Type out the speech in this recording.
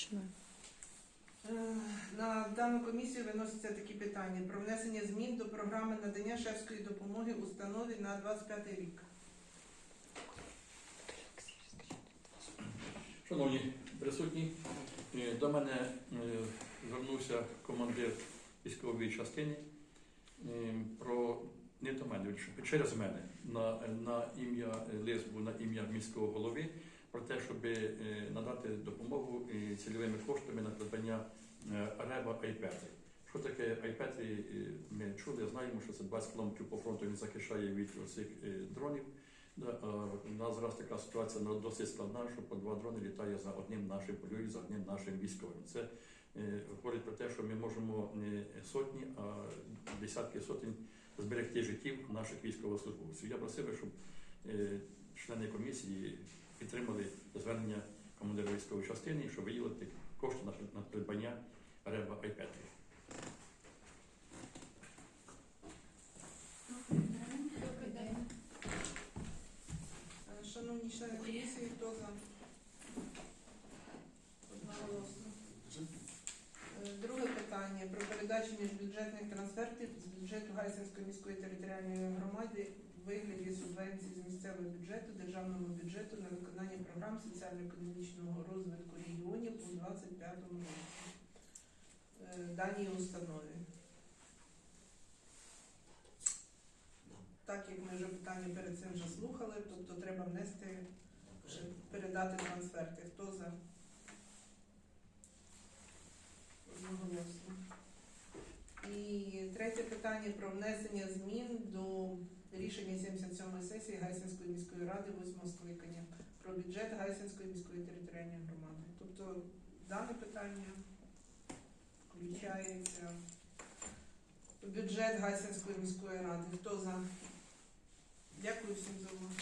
Починаємо. Е, На дану комісію виносяться такі питання про внесення змін до програми надання шефської допомоги установі на 25 рік. Шановні присутні, е, до мене е, звернувся командир військової частини про не до мене, через мене на, на ім'я лист був на ім'я міського голови про те, щоб надати допомогу е, цільовими коштами на придбання е, Реба Айпети. Що таке Айпети? е, Ми чули, знаємо, що це 20 км по фронту він захищає від цих дронів. У нас зараз така ситуація досить складна, що по два дрони літає за одним нашим полюють, за одним нашим військовим. Це говорить про те, що ми можемо не сотні, а десятки сотень зберегти життів наших військовослужбовців. Я просив, щоб члени комісії підтримали звернення командира військової частини, щоб виділити кошти на, придбання реба Айпетрі. Добрий день. Е, Шановні члени комісії, хто за? Одноголосно. Друге питання про передачу міжбюджетних трансфертів з бюджету Гайсинської міської територіальної громади вигляді субвенцій з місцевого бюджету, державного бюджету на виконання програм соціально-економічного розвитку регіонів у 2025 році. Е, Даній установі. Так як ми вже питання перед цим вже слухали, тобто треба внести, передати трансферти. Хто за? Одноголосно. І третє питання про внесення змін до рішення 77-ї сесії Гайсинської міської ради 8 скликання про бюджет Гайсинської міської територіальної громади. Тобто дане питання включається бюджет Гайсинської міської ради. Хто за? Дякую всім за увагу.